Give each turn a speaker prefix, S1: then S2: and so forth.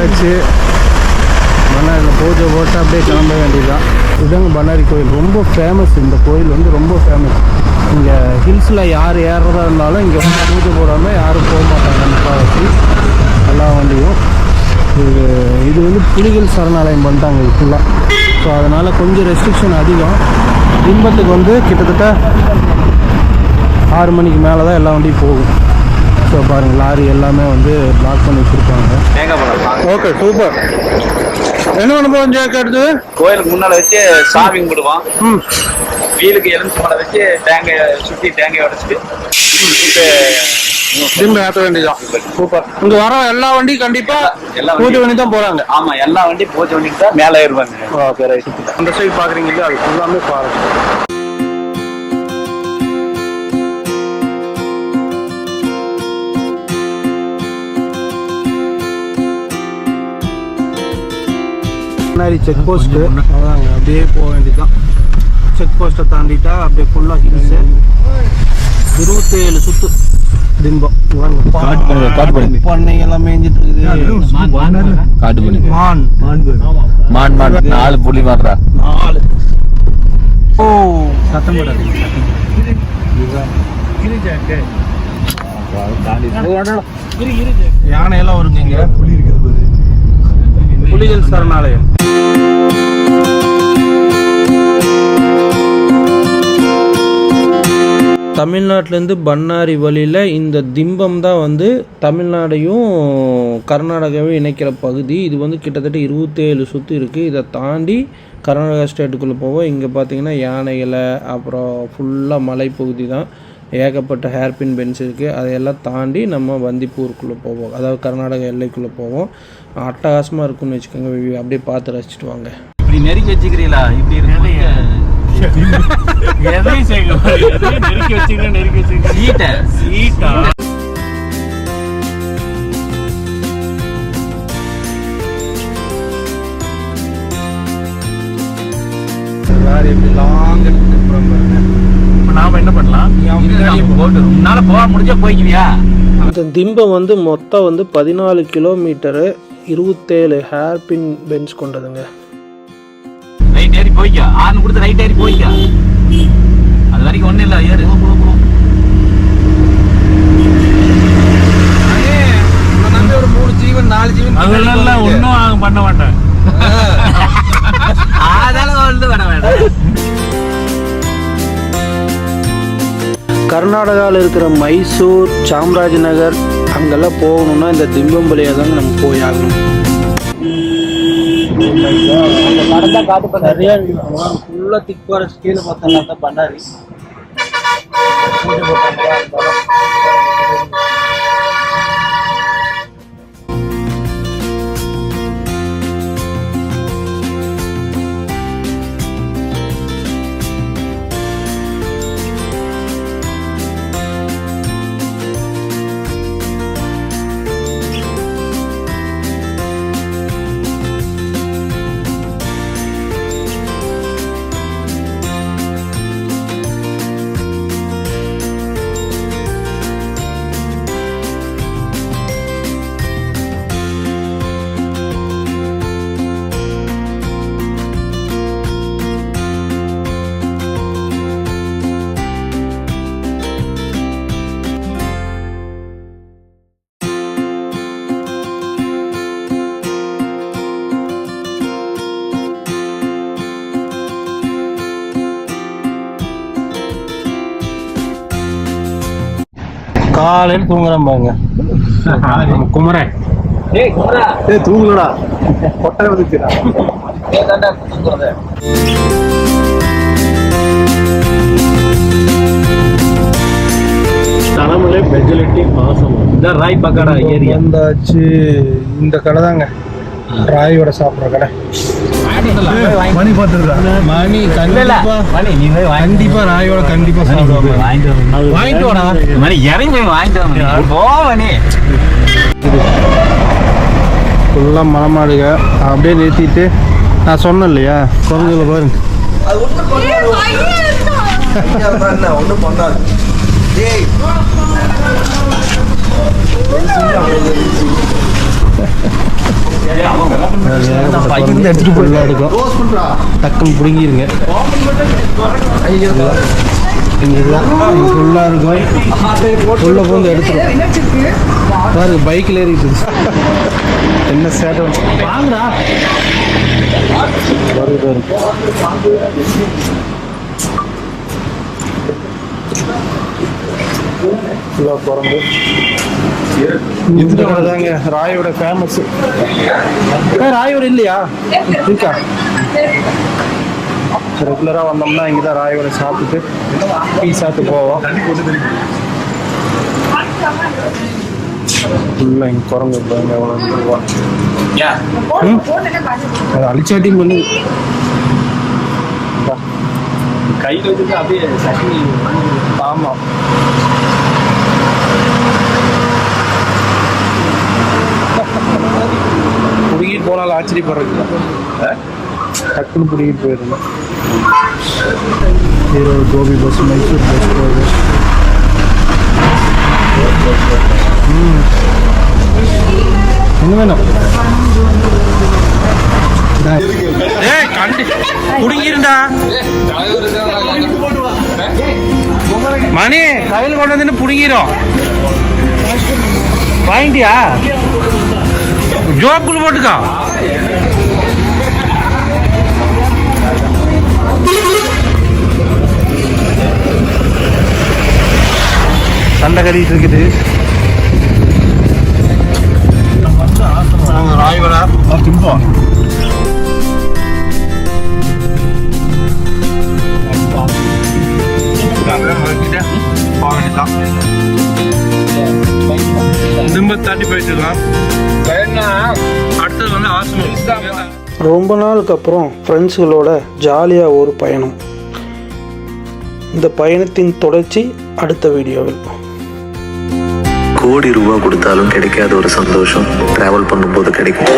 S1: வந்தாச்சு. பண்ணாரியில் பூஜை போட்டு அப்படியே கிளம்ப வேண்டியதுதான். இதுதாங்க பண்ணாரி கோயில். ரொம்ப ஃபேமஸ் இந்த கோயில் வந்து ரொம்ப ஃபேமஸ் இங்கே ஹில்ஸில் யார் ஏறுறதா இருந்தாலும் இங்கே வந்து பூஜை போடாமல் யாரும் போக மாட்டாங்க முக்கால்வாசி எல்லா வண்டியும். இது இது வந்து புலிகள் சரணாலயம் பண்ணிட்டாங்க இது ஃபுல்லாக ஸோ அதனால் கொஞ்சம் ரெஸ்ட்ரிக்ஷன் அதிகம். திம்பத்துக்கு வந்து கிட்டத்தட்ட ஆறு மணிக்கு மேலே தான் எல்லா வண்டியும் போகும். ஸோ பாருங்கள் லாரி எல்லாமே வந்து பிளாக் பண்ணி வச்சுருப்பாங்க ஓகே சூப்பர் என்ன ஜேக்கு அடுத்தது
S2: கோயிலுக்கு முன்னால வச்சு சாமி கும்பிடுவோம்.
S1: ம்.
S2: வீலுக்கு எலுமிச்சை மலை வச்சு தேங்காய் சுத்தி தேங்காய் உடைச்சிட்டு.
S1: திரும்ப ஏற்ற வேண்டியதான் சூப்பர் இங்கே வர எல்லா வண்டியும் கண்டிப்பாக
S2: எல்லா
S1: பூஜை. பண்ணி தான் போகிறாங்க
S2: ஆமா எல்லா வண்டியும் பூஜை பண்ணிட்டு தான் மேலே ஏறுவாங்க.
S1: ஓகே ரைட் அந்த சைடு பார்க்குறீங்க இல்லையா? அது ஃபுல்லாமே பாருங்க முன்னாடி செக் போஸ்ட்டு அதாங்க அப்படியே போக வேண்டியதுதான். செக் போஸ்ட்டை தாண்டிட்டா அப்படியே ஃபுல்லாக ஹில்ஸு இருபத்தேழு சுத்து.
S3: காட்டு பண்ணு, காட்டு பண்ணு.
S1: பண்ணை எல்லாம் மேய்ஞ்சிட்டு இருக்குது.
S3: காட்டு பண்ணி
S1: மான்.
S3: மான் மான் நாலு புலி மாடுறா.
S1: நாலு. ஓ. சத்தம் போடாது யானை எல்லாம் வருங்க இங்க? புலிகள் சரணாலயம். தமிழ்நாட்டிலேருந்து பண்ணாரி வழியில் இந்த திம்பம் தான் வந்து தமிழ்நாடையும் கர்நாடகாவையும் இணைக்கிற பகுதி. இது வந்து கிட்டத்தட்ட இருபத்தேழு சுற்று இருக்குது இதை தாண்டி கர்நாடகா ஸ்டேட்டுக்குள்ளே போவோம். இங்கே பார்த்தீங்கன்னா யானைகளை அப்புறம் ஃபுல்லாக மலைப்பகுதி தான். ஏகப்பட்ட ஹேர்பின் பென்ஸ் இருக்குது அதையெல்லாம் தாண்டி நம்ம வந்திப்பூருக்குள்ளே போவோம். அதாவது கர்நாடகா எல்லைக்குள்ளே போவோம். அட்டகாசமாக இருக்கும்னு வச்சுக்கோங்க. அப்படியே பார்த்து ரசிச்சுட்டு வாங்க.
S2: இப்படி நெருக்கி வச்சுக்கிறீங்களா? இப்படி இருக்கு.
S4: எதையும் சேர்க்க எதையும் நெருக்கி வச்சுக்கிறேன் நெருக்கி வச்சுக்கிறேன்
S2: சீட்டை.
S4: சீட்டா?
S1: லாரி எப்படி லாங்
S4: இப்போ நாம என்ன பண்ணலாம்?
S2: போட்டு உன்னால போக முடிஞ்சா போய்க்குவியா?
S1: இந்த திம்பம் வந்து மொத்தம் வந்து பதினாலு கிலோமீட்டரு இருபத்தேழு ஹேர்பின் பென்ஸ் கொண்டதுங்க.
S2: போய்க்கா. ஆறு கொடுத்து ரைட் ஏறி போய்க்கா. அது வரைக்கும் ஒண்ணும் இல்ல ஏறு.
S1: ஒரு மூணு ஜீவன் நாலு ஜீவன்
S4: அதெல்லாம் ஒன்றும் பண்ண மாட்டேன்.
S2: அதெல்லாம் வேண வேண்டாம்
S1: கர்நாடகாவில் இருக்கிற மைசூர் சாம்ராஜ் நகர் அங்கெல்லாம் போகணும்னா இந்த திம்பம் வழியாக தாங்க நம்ம போய் ஆகணும். சரியா ஃபுல்லாக திக் ஃபாரஸ்ட் கீழே பார்த்தோம்னா தான் பண்ணாரி. காலையில் தூங்குறேன் பாருங்க. குமரன்.
S2: ஏய் குமரா.
S1: ஏய் தூங்குலடா கொட்டை வந்துச்சுடா.
S4: தலைமுறை மெஜாரிட்டி மாசம்
S2: இதான் ராய் பக்காடா ஏரியா.
S1: வந்தாச்சு. இந்த கடை தாங்க. ராயோட சாப்பிட்ற கடை. மணி பார்த்துருக்கா மணி கண்டிப்பா. கண்டிப்பா ராயோட கண்டிப்பா சாப்பிடுவாங்க
S2: வாங்கிட்டு வரணும்
S1: வாங்கிட்டு வாடா.
S2: மணி இறங்கி போய் வாங்கிட்டு வரணும் போ மணி.
S1: ஃபுல்லாக மலமாடுக அப்படியே நிறுத்திட்டு நான் சொன்னேன் இல்லையா குறைஞ்சல பாருங்க
S5: ஒன்றும் பண்ணாது டேய்
S1: எடுத்துட்டு ஃபுல்லாக எடுக்கும் டக்குன்னு பிடுங்கிருங்க இதுதான் ஃபுல்லாக இருக்கும் உள்ள போந்து எடுத்துரும் பாருங்க பைக்கில் ஏறிட்டு என்ன சேட்டம் வருது வருது ஃபுல்லாக பிறந்து இந்த தாங்க ராயோட ஃபேமஸ் ராயோட இல்லையா? இருக்கா? ரெகுலராக வந்தோம்னா இங்கே தான் ராயோட சாப்பிட்டுட்டு டீ சாப்பிட்டு போவோம். இங்கே குரங்கு எவ்வளோ ரூபா அது அழிச்சாட்டியும் பண்ணு.
S4: கையில வச்சுட்டு அப்படியே சட்னி
S1: ஆமாம் பிடிக்கிட்டு போனாலும் ஆச்சரியப்படுறது. டக்குன்னு பிடிக்கிட்டு ஈரோடு கோபி பஸ் மைசூர் பஸ் போகுது. என்ன வேணும்? ஏய் கண்டி குடுங்கிருந்தா மணி கையில் கொண்டு வந்து புடுங்கிரும். வாங்கிட்டியா? ஜோப்புக்குள்ள போட்டுக்கோ. சண்டை கட்டிட்டு இருக்குது. ராய்வரா. திம்போம் திரும்ப தாண்டி போயிட்டு இருக்கலாம் அடுத்தது வந்து ஆசனம் ரொம்ப நாளுக்கு அப்புறம் ஃப்ரெண்ட்ஸுகளோட ஜாலியாக ஒரு பயணம். இந்த பயணத்தின் தொடர்ச்சி அடுத்த வீடியோவில்.
S6: கோடி ரூபா கொடுத்தாலும் கிடைக்காத ஒரு சந்தோஷம். டிராவல் பண்ணும்போது கிடைக்கும்.